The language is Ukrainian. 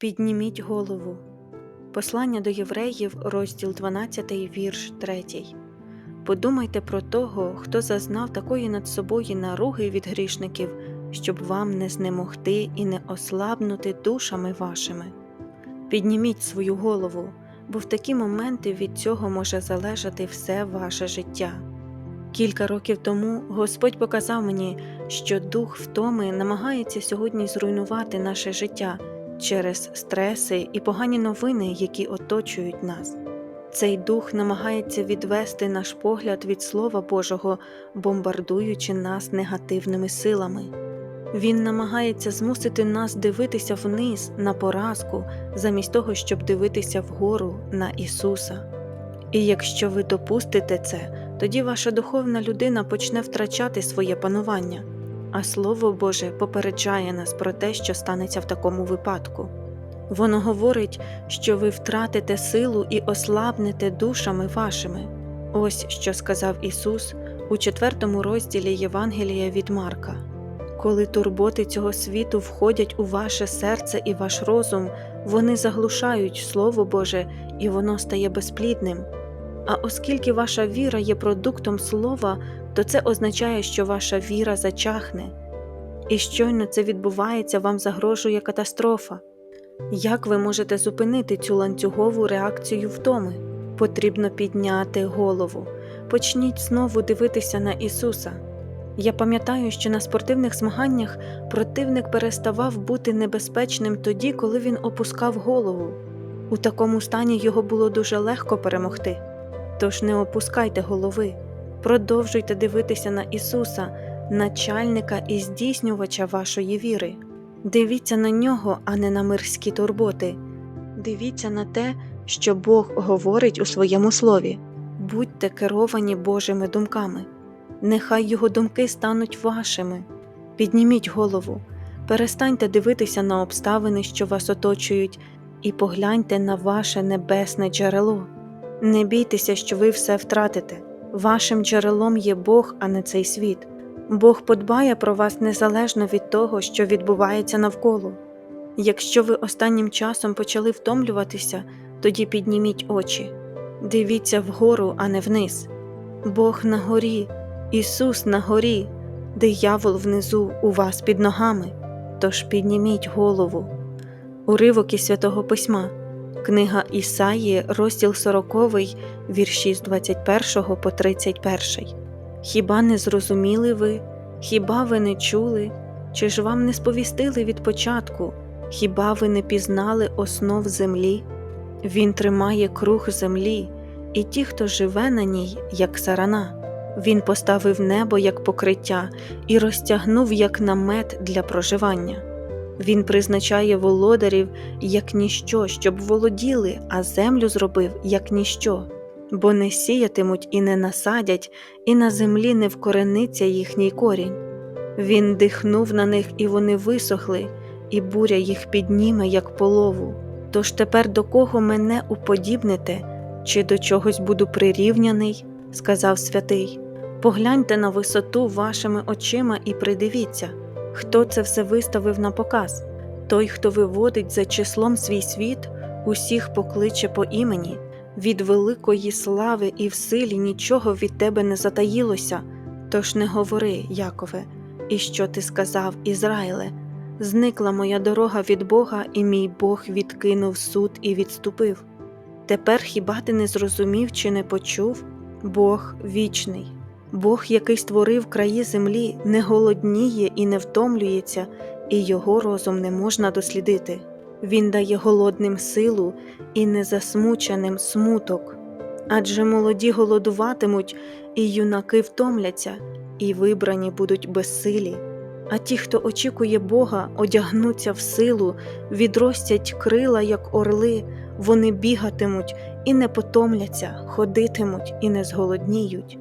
Підніміть голову. Послання до євреїв, розділ 12, вірш 3. Подумайте про того, хто зазнав такої над собою наруги від грішників, щоб вам не знемогти і не ослабнути душами вашими. Підніміть свою голову, бо в такі моменти від цього може залежати все ваше життя. Кілька років тому Господь показав мені, що дух втоми намагається сьогодні зруйнувати наше життя через стреси і погані новини, які оточують нас. Цей дух намагається відвести наш погляд від Слова Божого, бомбардуючи нас негативними силами. Він намагається змусити нас дивитися вниз на поразку, замість того, щоб дивитися вгору на Ісуса. І якщо ви допустите це, тоді ваша духовна людина почне втрачати своє панування, а Слово Боже попереджає нас про те, що станеться в такому випадку. Воно говорить, що ви втратите силу і ослабнете душами вашими. Ось що сказав Ісус у четвертому розділі Євангелія від Марка. Коли турботи цього світу входять у ваше серце і ваш розум, вони заглушають Слово Боже, і воно стає безплідним. А оскільки ваша віра є продуктом слова, то це означає, що ваша віра зачахне. І щойно це відбувається, вам загрожує катастрофа. Як ви можете зупинити цю ланцюгову реакцію втоми? Потрібно підняти голову. Почніть знову дивитися на Ісуса. Я пам'ятаю, що на спортивних змаганнях противник переставав бути небезпечним тоді, коли він опускав голову. У такому стані його було дуже легко перемогти. Тож не опускайте голови, продовжуйте дивитися на Ісуса, начальника і здійснювача вашої віри. Дивіться на нього, а не на мирські турботи. Дивіться на те, що Бог говорить у своєму слові. Будьте керовані Божими думками. Нехай Його думки стануть вашими. Підніміть голову, перестаньте дивитися на обставини, що вас оточують, і погляньте на ваше небесне джерело. Не бійтеся, що ви все втратите. Вашим джерелом є Бог, а не цей світ. Бог подбає про вас незалежно від того, що відбувається навколо. Якщо ви останнім часом почали втомлюватися, тоді підніміть очі, дивіться вгору, а не вниз. Бог на горі, Ісус на горі, диявол внизу у вас під ногами. Тож підніміть голову. Уривок із святого письма. Книга Ісаї, розділ 40, вірші з 21 по 31. Хіба не зрозуміли ви? Хіба ви не чули? Чи ж вам не сповістили від початку? Хіба ви не пізнали основ землі? Він тримає круг землі, і ті, хто живе на ній, як сарана. Він поставив небо як покриття і розтягнув як намет для проживання. Він призначає володарів як ніщо, щоб володіли, а землю зробив як ніщо, бо не сіятимуть і не насадять, і на землі не вкорениться їхній корінь. Він дихнув на них, і вони висохли, і буря їх підніме, як полову. Тож тепер до кого мене уподібните, чи до чогось буду прирівняний, сказав святий. Погляньте на висоту вашими очима і придивіться. Хто це все виставив на показ? Той, хто виводить за числом свій світ, усіх покличе по імені, від великої слави і в силі нічого від тебе не затаїлося. Тож не говори, Якове, і що ти сказав, Ізраїле? Зникла моя дорога від Бога, і мій Бог відкинув суд і відступив. Тепер хіба ти не зрозумів чи не почув? Бог вічний. Бог, який створив краї землі, не голодніє і не втомлюється, і його розум не можна дослідити. Він дає голодним силу і незасмученим смуток. Адже молоді голодуватимуть, і юнаки втомляться, і вибрані будуть безсилі. А ті, хто очікує Бога, одягнуться в силу, відростять крила, як орли, вони бігатимуть і не потомляться, ходитимуть і не зголодніють.